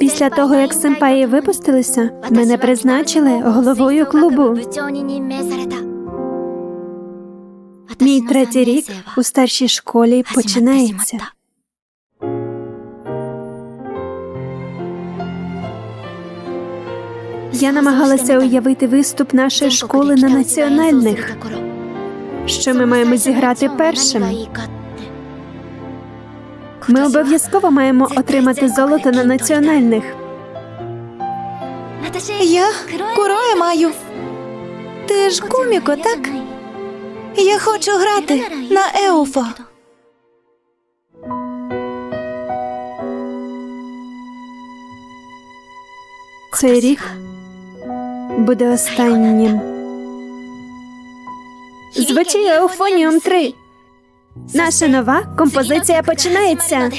Після того, як сенпаї випустилися, мене призначили головою клубу. Мій третій рік у старшій школі починається. Я намагалася уявити виступ нашої школи на національних, що ми маємо зіграти першими. Ми обов'язково маємо отримати золото на національних. Я Куроє маю. Ти ж куміко, так? Я хочу грати на Еуфо. Цей рік буде останнім. Звучить Еуфоніум 3. Наша нова композиція починається.